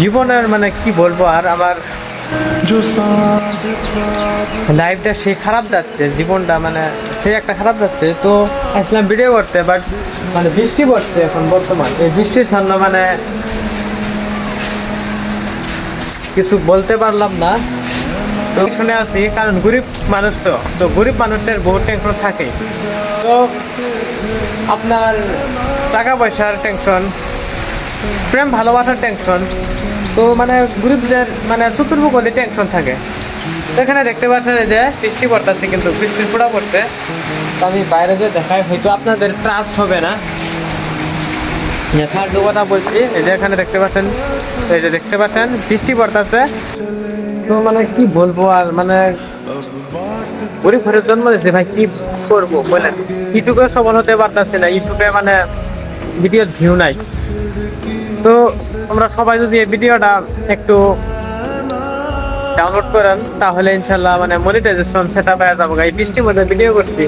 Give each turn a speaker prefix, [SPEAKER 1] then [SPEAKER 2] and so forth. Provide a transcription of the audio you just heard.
[SPEAKER 1] জীবনের মানে কি বলব, আর আমার লাইফটা সে খারাপ যাচ্ছে, জীবনটা মানে সে একটা খারাপ যাচ্ছে। তো আসলাম ভিডিও করতে বাট মানে বৃষ্টি পড়ছে এখন বর্তমান। এই বৃষ্টির জন্য মানে কিছু বলতে পারলাম না। তো শুনে আসি কারণ গরিব মানুষ তো তো গরিব মানুষের বহু টেনশন থাকে। তো আপনার টাকা পয়সার টেনশন প্রেম ভালোবাসার টেনশন তো মানে গরিবদের মানে চতুর্মুখী টেনশন থাকে। এখানে দেখতে পাচ্ছেন যে বৃষ্টি পড়তেছে কিন্তু বৃষ্টির ফোঁটা পড়ছে। তো আমি বাইরে যে দেখাই, হয়তো আপনাদের ট্রাস্ট হবে না। থার্ড কথা বলছি, এই যে এখানে দেখতে পাচ্ছেন, এই যে দেখতে পাচ্ছেন, বৃষ্টি পড়তেছে। তো মানে কি বলব আর মানে গরিব ঘরের জন্ম দিয়েছে, ভাই, কি করব বলেন? ইউটিউবে সফল হতে পারতেছে না, ইউটিউবে মানে ভিডিও ভিউ নাই। তো আমরা সবাই যদি এই ভিডিওটা একটু ডাউনলোড করেন, তাহলে ইনশাল্লাহ মানে মনিটাইজেশন সেটা পাওয়া যাব। এই বৃষ্টির মধ্যে ভিডিও করছি।